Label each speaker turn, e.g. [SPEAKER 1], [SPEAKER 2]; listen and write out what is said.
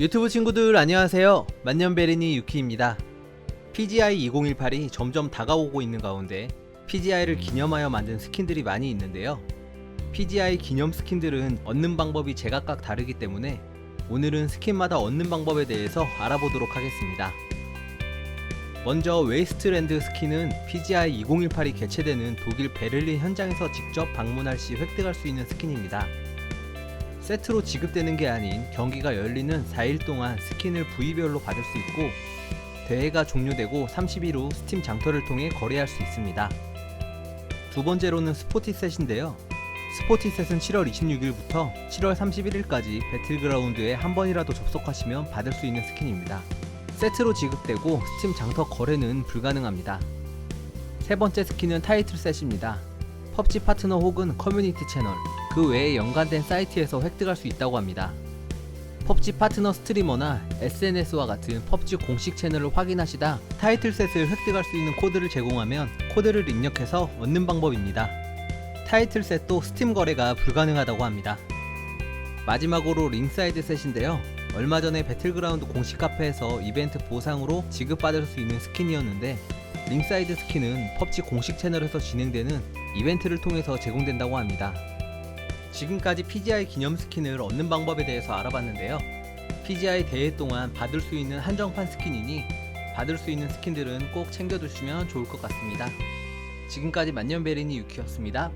[SPEAKER 1] 유튜브 친구들 안녕하세요. 만년베리니 유키입니다. PGI 2018이 점점 다가오고 있는 가운데 PGI를 기념하여 만든 스킨들이 많이 있는데요. PGI 기념 스킨들은 얻는 방법이 제각각 다르기 때문에 오늘은 스킨마다 얻는 방법에 대해서 알아보도록 하겠습니다. 먼저 웨이스트랜드 스킨은 PGI 2018이 개최되는 독일 베를린 현장에서 직접 방문할 시 획득할 수 있는 스킨입니다. 세트로 지급되는 게 아닌 경기가 열리는 4일 동안 스킨을 부위별로 받을 수 있고 대회가 종료되고 30일 후 스팀 장터를 통해 거래할 수 있습니다. 두 번째로는 스포티셋인데요. 스포티셋은 7월 26일부터 7월 31일까지 배틀그라운드에 한 번이라도 접속하시면 받을 수 있는 스킨입니다. 세트로 지급되고 스팀 장터 거래는 불가능합니다. 세 번째 스킨은 타이틀셋입니다. 펍지 파트너 혹은 커뮤니티 채널, 그 외에 연관된 사이트에서 획득할 수 있다고 합니다. 펍지 파트너 스트리머나 SNS와 같은 펍지 공식 채널을 확인하시다 타이틀셋을 획득할 수 있는 코드를 제공하면 코드를 입력해서 얻는 방법입니다. 타이틀셋도 스팀 거래가 불가능하다고 합니다. 마지막으로 링사이드 셋인데요. 얼마 전에 배틀그라운드 공식 카페에서 이벤트 보상으로 지급받을 수 있는 스킨이었는데 링사이드 스킨은 펍지 공식 채널에서 진행되는 이벤트를 통해서 제공된다고 합니다. 지금까지 PGI 기념 스킨을 얻는 방법에 대해서 알아봤는데요. PGI 대회 동안 받을 수 있는 한정판 스킨이니 받을 수 있는 스킨들은 꼭 챙겨두시면 좋을 것 같습니다. 지금까지 만년베리니 유키였습니다.